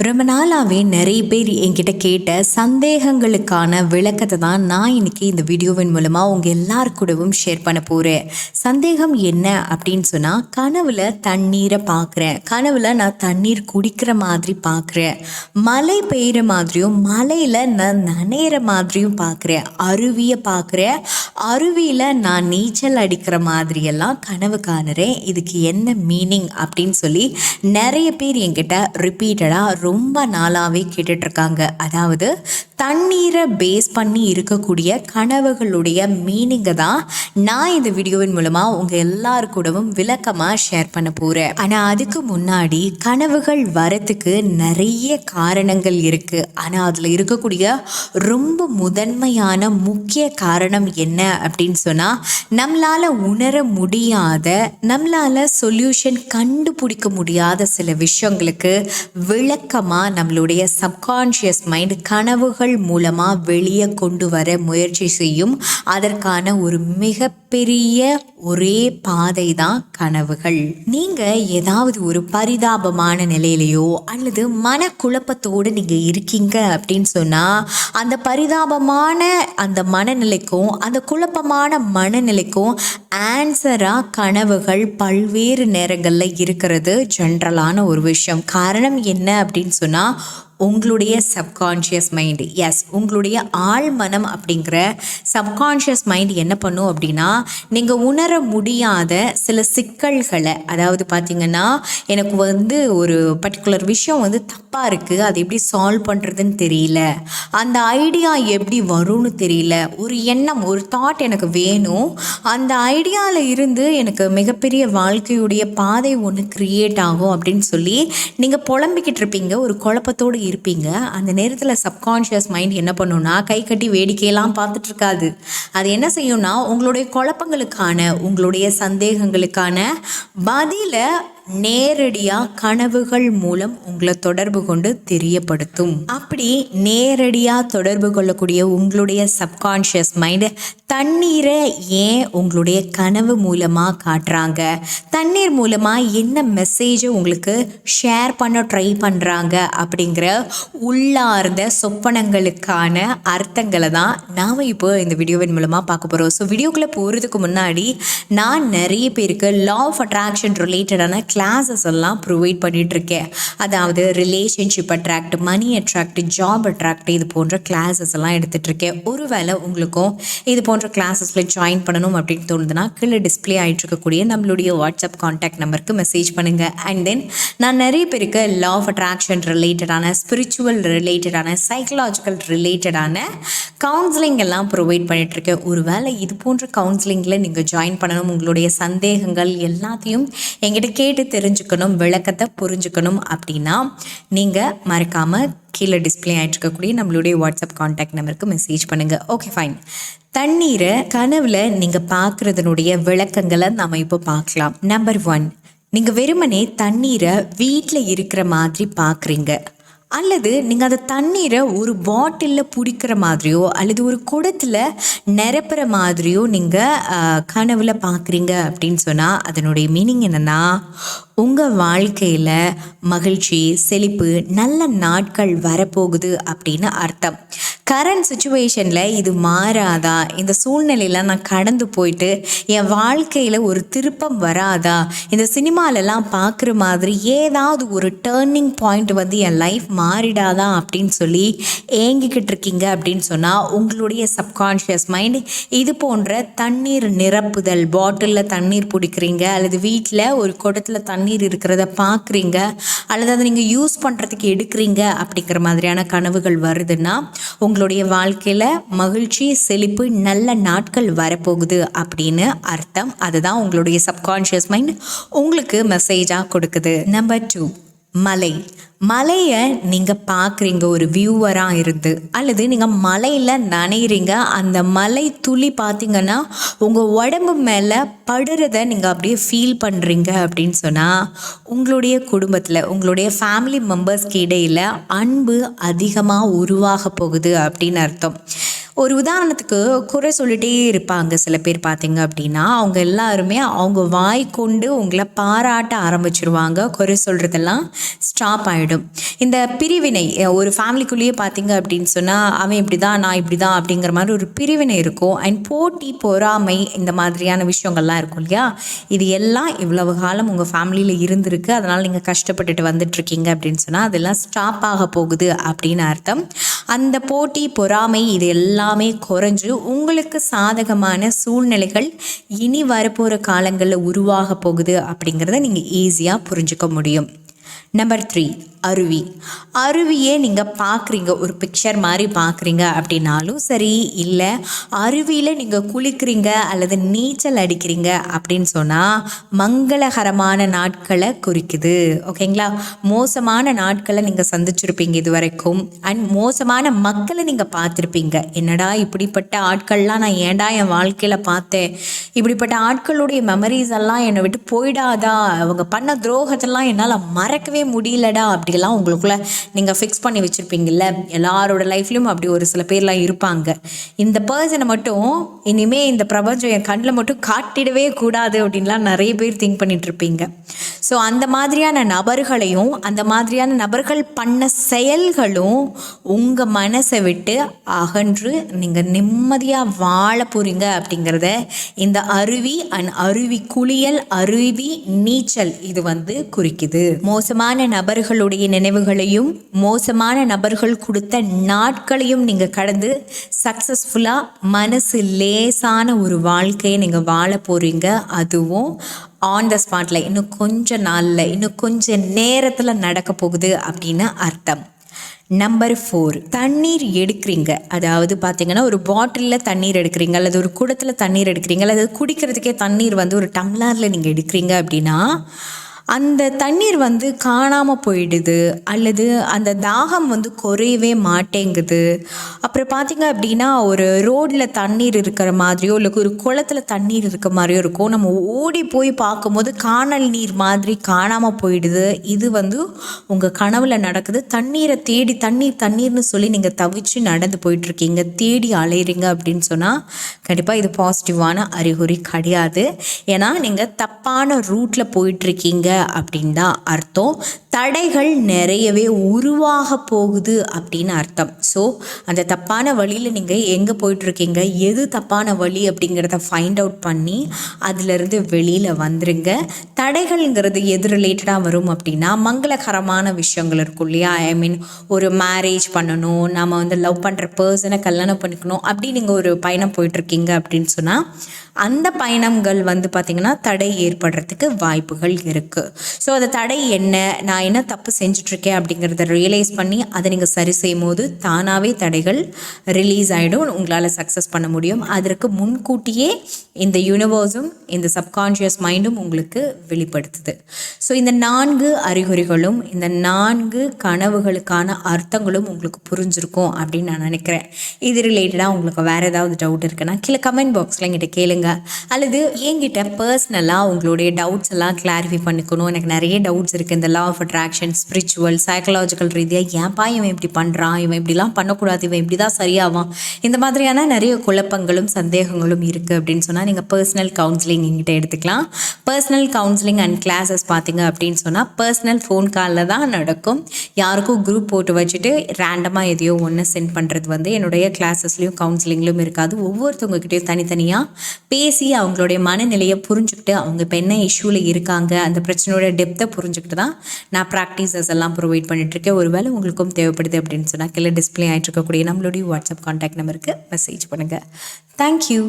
ரொம்ப நாளாகவே நிறைய பேர் என்கிட்ட கேட்ட சந்தேகங்களுக்கான விளக்கத்தை தான் நான் இன்னைக்கு இந்த வீடியோவின் மூலமாக உங்கள் எல்லார் கூடவும் ஷேர் பண்ண போகிறேன் சந்தேகம் என்ன அப்படின்னு சொன்னால் கனவில் தண்ணீரை பார்க்குறேன் கனவில் நான் தண்ணீர் குடிக்கிற மாதிரி பார்க்குறேன் மழை பெய்கிற மாதிரியும் மலையில் நான் நனையிற மாதிரியும் பார்க்குறேன் அருவியை பார்க்குறேன் அருவியில் நான் நீச்சல் அடிக்கிற மாதிரியெல்லாம் கனவு காணுறேன். இதுக்கு என்ன மீனிங் அப்படின்னு சொல்லி நிறைய பேர் என்கிட்ட ரிப்பீட்டடாக ரொம்ப நாளாகவே கேட்டுட்ருக்காங்க. அதாவது தண்ணீரை பேஸ் பண்ணி இருக்கக்கூடிய கனவுகளுடைய மீனிங்கை தான் நான் இந்த வீடியோவின் மூலமாக உங்கள் எல்லாரு கூடவும் விளக்கமாக ஷேர் பண்ண போகிறேன் ஆனால் அதுக்கு முன்னாடி கனவுகள் வரத்துக்கு நிறைய காரணங்கள் இருக்குது ஆனால் அதில் இருக்கக்கூடிய ரொம்ப முதன்மையான முக்கிய காரணம் என்ன அப்படின்னு சொன்னால் நம்மளால் உணர முடியாத நம்மளால் சொல்யூஷன் கண்டுபிடிக்க முடியாத சில விஷயங்களுக்கு வழக்கமாக நம்மளுடைய சப்கான்ஷியஸ் மைண்ட் கனவுகள் மூலமாக வெளியே கொண்டு வர முயற்சி செய்யும். அதற்கான ஒரு மிகப்பெரிய ஒரே பாதை தான் கனவுகள். நீங்கள் ஏதாவது ஒரு பரிதாபமான நிலையிலையோ அல்லது மனக்குழப்பத்தோடு நீங்கள் இருக்கீங்க அப்படின்னு சொன்னால் அந்த பரிதாபமான அந்த மனநிலைக்கும் அந்த குழப்பமான மனநிலைக்கும் ஆன்சராக கனவுகள் பல்வேறு நேரங்களில் இருக்கிறது ஜென்ரலான ஒரு விஷயம். காரணம் என்ன அப்படின்னு சொன்னால் உங்களுடைய சப்கான்ஷியஸ் மைண்டு எஸ் உங்களுடைய ஆழ்மனம் அப்படிங்கிற சப்கான்ஷியஸ் மைண்ட் என்ன பண்ணும் அப்படின்னா நீங்கள் உணர முடியாத சில சிக்கல்களை அதாவது பார்த்தீங்கன்னா எனக்கு வந்து ஒரு பர்டிகுலர் விஷயம் வந்து தப்பாக இருக்குது அதை எப்படி சால்வ் பண்ணுறதுன்னு தெரியல. அந்த ஐடியா எப்படி வரும்னு தெரியல. ஒரு எண்ணம் ஒரு தாட் எனக்கு வேணும். அந்த ஐடியாவில் இருந்து எனக்கு மிகப்பெரிய வாழ்க்கையுடைய பாதை ஒன்று க்ரியேட் ஆகும் அப்படின்னு சொல்லி நீங்கள் புலம்பிக்கிட்டு இருப்பீங்க. ஒரு குழப்பத்தோடு இருப்பீங்க. அந்த நேரத்தில் சப்கான்ஷியஸ் மைண்ட் என்ன பண்ணுன்னா கை கட்டி வேடிக்கையெல்லாம் பார்த்துட்டு இருக்காது அது என்ன செய்யும்னா உங்களுடைய குழப்பங்களுக்கான உங்களுடைய சந்தேகங்களுக்கான பதிலை நேரடியாக கனவுகள் மூலம் உங்களை தொடர்பு கொண்டு தெரியப்படுத்தும். அப்படி நேரடியாக தொடர்பு கொள்ளக்கூடிய உங்களுடைய சப்கான்ஷியஸ் மைண்டு தண்ணீரை ஏன் உங்களுடைய கனவு மூலமாக காட்டுறாங்க? தண்ணீர் மூலமாக என்ன மெசேஜை உங்களுக்கு ஷேர் பண்ண ட்ரை பண்ணுறாங்க அப்படிங்கிற உள்ளார்ந்த சொப்பனங்களுக்கான அர்த்தங்களை தான் நாம் இப்போ இந்த வீடியோவின் மூலமாக பார்க்க போகிறோம் ஸோ வீடியோக்குள்ளே போகிறதுக்கு முன்னாடி நான் நிறைய பேருக்கு லா ஆஃப் அட்ராக்ஷன் ரிலேட்டடான கிளாஸஸ் எல்லாம் ப்ரொவைட் பண்ணிகிட்ருக்கேன் அதாவது relationship attract money attract job attract இது போன்ற கிளாஸஸ் எல்லாம் எடுத்துகிட்ருக்கேன் ஒரு ஒருவேளை உங்களுக்கும் இது போன்ற கிளாஸஸில் ஜாயின் பண்ணணும் அப்படின்னு தோணுதுன்னா கீழே டிஸ்பிளே ஆகிட்டு இருக்கக்கூடிய நம்மளுடைய வாட்ஸ்அப் காண்டாக்ட் நம்பருக்கு மெசேஜ் பண்ணுங்கள் அண்ட் தென் நான் நிறைய பேருக்கு லா ஆஃப் அட்ராக்ஷன் ரிலேட்டடான ஸ்பிரிச்சுவல் ரிலேட்டடான சைக்கலாஜிக்கல் ரிலேட்டடான கவுன்சிலிங் எல்லாம் ப்ரொவைட் பண்ணிகிட்ருக்கேன் ஒருவேளை இது போன்ற கவுன்சிலிங்கில் நீங்கள் ஜாயின் பண்ணணும். உங்களுடைய சந்தேகங்கள் எல்லாத்தையும் என்கிட்ட கேட்டு தெரிஞ்சுக்கணும் விளக்கத்தை புரிஞ்சுக்கணும் அப்படின்னா நீங்கள் மறக்காமல் கீழே டிஸ்பிளே ஆகிட்டு இருக்கக்கூடிய நம்மளுடைய வாட்ஸ்அப் காண்டாக்ட் நம்பருக்கு மெசேஜ் பண்ணுங்கள் ஓகே ஃபைன் தண்ணீரை கனவுல நீங்கள் பார்க்குறதுனுடைய விளக்கங்களை நம்ம இப்போ பார்க்கலாம். நம்பர் ஒன் நீங்கள் வெறுமனே தண்ணீரை வீட்டில் இருக்கிற மாதிரி பார்க்குறீங்க அல்லது நீங்கள் அந்த தண்ணீரை ஒரு பாட்டிலில் பிடிக்கிற மாதிரியோ அல்லது ஒரு குடத்தில் நிரப்புற மாதிரியோ நீங்கள் கனவில் பார்க்குறீங்க அப்படின்னு சொன்னால் அதனுடைய மீனிங் என்னென்னா உங்கள் வாழ்க்கையில் மகிழ்ச்சி செழிப்பு நல்ல நாட்கள் வரப்போகுது அப்படின்னு அர்த்தம். கரண்ட் சுச்சுவேஷனில் இது மாறாதா? இந்த சூழ்நிலையெல்லாம் நான் கடந்து போயிட்டு என் வாழ்க்கையில் ஒரு திருப்பம் வராதா? இந்த சினிமாலெல்லாம் பார்க்குற மாதிரி ஏதாவது ஒரு டேர்னிங் பாயிண்ட் வந்து என் லைஃப் மாறிடாதா அப்படின்னு சொல்லி ஏங்கிக்கிட்டு இருக்கீங்க அப்படின்னு சொன்னால் உங்களுடைய சப்கான்ஷியஸ் மைண்ட் இது போன்ற தண்ணீர் நிரப்புதல் பாட்டிலில் தண்ணீர் பிடிக்கிறீங்க அல்லது வீட்டில் ஒரு குடத்தில் தண்ணீர் இருக்கிறத பார்க்குறீங்க அல்லது அதை நீங்கள் யூஸ் பண்ணுறதுக்கு எடுக்கிறீங்க அப்படிங்கிற மாதிரியான கனவுகள் வருதுன்னா உங்களுடைய வாழ்க்கையில் மகிழ்ச்சி செழிப்பு நல்ல நாட்கள் வரப்போகுது அப்படின்னு அர்த்தம். அதுதான் உங்களுடைய சப்கான்ஷியஸ் மைண்ட் உங்களுக்கு மெசேஜாக கொடுக்குது. நம்பர் டூ மலை. மலையை நீங்கள் பார்க்குறீங்க ஒரு வியூவராக இருந்து. அல்லது நீங்கள் மலையில் நனைகிறீங்க அந்த மலை துளி பார்த்தீங்கன்னா உங்கள் உடம்பு மேலே படுறத நீங்கள் அப்படியே ஃபீல் பண்ணுறீங்க அப்படின்னு சொன்னால் உங்களுடைய குடும்பத்தில் உங்களுடைய ஃபேமிலி மெம்பர்ஸ்க்கு இடையில் அன்பு அதிகமாக உருவாக போகுது அப்படின்னு அர்த்தம். ஒரு உதாரணத்துக்கு குறை சொல்லிட்டே இருப்பாங்க சில பேர் பார்த்தீங்க அப்படின்னா. அவங்க எல்லாருமே அவங்க வாய் கொண்டு உங்களை பாராட்ட ஆரம்பிச்சிருவாங்க. குறை சொல்கிறதெல்லாம் ஸ்டாப் ஆகிடும் இந்த பிரிவினை ஒரு ஃபேமிலிக்குள்ளேயே பார்த்தீங்க அப்படின்னு சொன்னால் அவன் இப்படி தான் நான் இப்படி தான் அப்படிங்கிற மாதிரி ஒரு பிரிவினை இருக்கும். அண்ட் போட்டி பொறாமை இந்த மாதிரியான விஷயங்கள்லாம் இருக்கும் இல்லையா? இது எல்லாம் இவ்வளவு காலம் உங்கள் ஃபேமிலியில் இருந்திருக்கு. அதனால் நீங்கள் கஷ்டப்பட்டுட்டு வந்துட்டுருக்கீங்க அப்படின்னு சொன்னால் அதெல்லாம் ஸ்டாப் ஆக போகுது அப்படின்னு அர்த்தம். அந்த போட்டி பொறாமை இது எல்லாம் எல்லாமே குறைஞ்சு உங்களுக்கு சாதகமான சூழ்நிலைகள் இனி வரப்போகிற காலங்களில் உருவாக போகுது அப்படிங்கிறத நீங்கள் ஈஸியாக புரிஞ்சுக்க முடியும். நம்பர் த்ரீ அருவி. அருவியே நீங்கள் பார்க்குறீங்க ஒரு பிக்சர் மாதிரி பார்க்குறீங்க அப்படின்னாலும் சரி இல்லை அருவியில் நீங்கள் குளிக்கிறீங்க அல்லது நீச்சல் அடிக்கிறீங்க அப்படின்னு சொன்னால் மங்களகரமான நாட்களை குறிக்குது. ஓகேங்களா மோசமான நாட்களை நீங்கள் சந்திச்சிருப்பீங்க இது வரைக்கும் அண்ட் மோசமான மக்களை நீங்கள் பார்த்துருப்பீங்க. என்னடா இப்படிப்பட்ட ஆட்கள்லாம் நான் ஏண்டா என் வாழ்க்கையில் பார்த்தேன்? இப்படிப்பட்ட ஆட்களுடைய மெமரிஸ் எல்லாம் என்னை விட்டு போயிடாதா? அவங்க பண்ண துரோகத்தெல்லாம் என்னால் மறக்கவே முடியலடா அப்படிலாம் உங்களுக்குள்ளே நீங்கள் ஃபிக்ஸ் பண்ணி வச்சுருப்பீங்கல்ல. எல்லாரோட லைஃப்லையும் அப்படி ஒரு சில பேர்லாம் இருப்பாங்க. இந்த பர்சனை மட்டும் இனிமேல் இந்த பிரபஞ்சம் என் கண்ணில் மட்டும் காட்டிடவே கூடாது அப்படின்லாம் நிறைய பேர் திங்க் பண்ணிட்டு இருப்பீங்க. ஸோ அந்த மாதிரியான நபர்களையும் அந்த மாதிரியான நபர்கள் பண்ண செயல்களும் உங்கள் மனசை விட்டு அகன்று நீங்கள் நிம்மதியாக வாழ போகிறீங்க அப்படிங்கிறத இந்த அருவி அண்ட் அருவி குளியல் அருவி நீச்சல் இது வந்து குறிக்குது. மோசமான நபர்களுடைய நினைவுகளையும் மோசமான நபர்கள் கொடுத்த நாட்களையும் நீங்கள் கடந்து சக்ஸஸ்ஃபுல்லாக மனசு லேசான ஒரு வாழ்க்கையை நீங்கள் வாழ போகிறீங்க அதுவும் ஆன் த ஸ்பாட்டில் இன்னும் கொஞ்ச நாளில் இன்னும் கொஞ்ச நேரத்தில் நடக்க போகுது அப்படின்னு அர்த்தம். நம்பர் ஃபோர் தண்ணீர் எடுக்கிறீங்க. அதாவது பார்த்தீங்கன்னா ஒரு பாட்டிலில் தண்ணீர் எடுக்கிறீங்க அல்லது ஒரு குடத்தில் தண்ணீர் எடுக்கிறீங்க அல்லது குடிக்கிறதுக்கே தண்ணீர் வந்து ஒரு டம்ளரில் நீங்கள் எடுக்கிறீங்க அப்படின்னா அந்த தண்ணீர் வந்து காணாமல் போயிடுது அல்லது அந்த தாகம் வந்து குறையவே மாட்டேங்குது. அப்புறம் பார்த்திங்க அப்படின்னா ஒரு ரோட்டில் தண்ணீர் இருக்கிற மாதிரியோ இல்லை ஒரு குளத்தில் தண்ணீர் இருக்கிற மாதிரியோ இருக்கும். நம்ம ஓடி போய் பார்க்கும்போது காணல் நீர் மாதிரி காணாமல் போயிடுது. இது வந்து உங்கள் கனவில் நடக்குது. தண்ணீரை தேடி தண்ணீர் தண்ணீர்னு சொல்லி நீங்கள் தவிச்சு நடந்து போயிட்டுருக்கீங்க. தேடி அலையிறீங்க அப்படின்னு சொன்னால் கண்டிப்பாக இது பாசிட்டிவான அறிகுறி கிடையாது. ஏன்னா நீங்கள் தப்பான ரூட்டில் போயிட்டுருக்கீங்க. அப்படின்னு தான் அர்த்தம். தடைகள் நிறையவே உருவாக போகுது அப்படின்னு அர்த்தம். ஸோ அந்த தப்பான வழியில் நீங்கள் எங்கே போயிட்டுருக்கீங்க? எது தப்பான வழி அப்படிங்கிறத ஃபைண்ட் அவுட் பண்ணி அதிலிருந்து வெளியில் வந்துருங்க. தடைகள்ங்கிறது எது ரிலேட்டடாக வரும் அப்படின்னா மங்களகரமான விஷயங்கள் இருக்கும் இல்லையா? ஐ மீன் ஒரு மேரேஜ் பண்ணணும் நம்ம வந்து லவ் பண்ணுற பர்சனை கல்யாணம் பண்ணிக்கணும் அப்படி நீங்கள் ஒரு பயணம் போயிட்டுருக்கீங்க அப்படின்னு சொன்னால் அந்த பயணங்கள் வந்து பார்த்திங்கன்னா தடை ஏற்படுறதுக்கு வாய்ப்புகள் இருக்குது ஸோ அந்த தடை என்ன? நான் என்ன தப்பு செஞ்சிட்ருக்கேன் அப்படிங்கிறத ரியலைஸ் பண்ணி அதை நீங்கள் சரி செய்யும் போது தானாகவே தடைகள் ரிலீஸ் ஆகிடும் உங்களால் சக்ஸஸ் பண்ண முடியும். அதற்கு முன்கூட்டியே இந்த யூனிவர்ஸும் இந்த சப்கான்ஷியஸ் மைண்டும் உங்களுக்கு வெளிப்படுத்துது. ஸோ இந்த நான்கு அறிகுறிகளும் இந்த நான்கு கனவுகளுக்கான அர்த்தங்களும் உங்களுக்கு புரிஞ்சிருக்கும் அப்படின்னு நான் நினைக்கிறேன். இது ரிலேட்டடாக உங்களுக்கு வேறு ஏதாவது டவுட் இருக்குன்னா கீழே கமெண்ட் பாக்ஸில் என்கிட்ட கேளுங்க. அல்லது என்கிட்ட பர்சனலாக உங்களுடைய டவுட்ஸ் எல்லாம் கிளாரிஃபை பண்ணிக்கணும் எனக்கு நிறைய டவுட்ஸ் இருக்குது இந்த law of attraction spiritual psychological ரீதியாக ஏன்ப்பா இவன் இப்படி பண்ணுறான் இவன் இப்படிலாம் பண்ணக்கூடாது. இவன் இப்படி தான் சரியாவான். இந்த மாதிரியான நிறைய குழப்பங்களும் சந்தேகங்களும் இருக்குது அப்படின்னு சொன்னால் நீங்கள் பர்சனல் கவுன்சிலிங் எங்கிட்ட எடுத்துக்கலாம். பர்சனல் கவுன்சிலிங் அண்ட் கிளாஸஸ் பார்த்தீங்க அப்படின்னு சொன்னால் பர்சனல் ஃபோன் காலில் தான் நடக்கும். யாருக்கும் குரூப் போட்டு வச்சுட்டு ரேண்டமாக எதையோ ஒன்று சென்ட் பண்ணுறது வந்து என்னுடைய கிளாஸஸ்லேயும் கவுன்சிலிங்லையும் இருக்காது. ஒவ்வொருத்தவங்ககிட்டையும் தனித்தனியாக பேசி அவங்களுடைய மனநிலையை புரிஞ்சுக்கிட்டு அவங்க இப்போ என்ன இஷ்யூவில் இருக்காங்க அந்த பிரச்சனை பிரச்சனையோட டெப்த்தை புரிஞ்சுக்கிட்டு தான் நான் ப்ராக்டிசஸ் எல்லாம் ப்ரொவைட் பண்ணிட்டுருக்கேன் ஒருவேளை உங்களுக்கும் தேவைப்படுது அப்படின்னு சொன்னால் கீழே டிஸ்பிளே ஆகிட்டு இருக்கக்கூடிய நம்மளுடைய வாட்ஸ்அப் கான்டாக்ட் நம்பருக்கு மெசேஜ் பண்ணுங்கள் தேங்க்யூ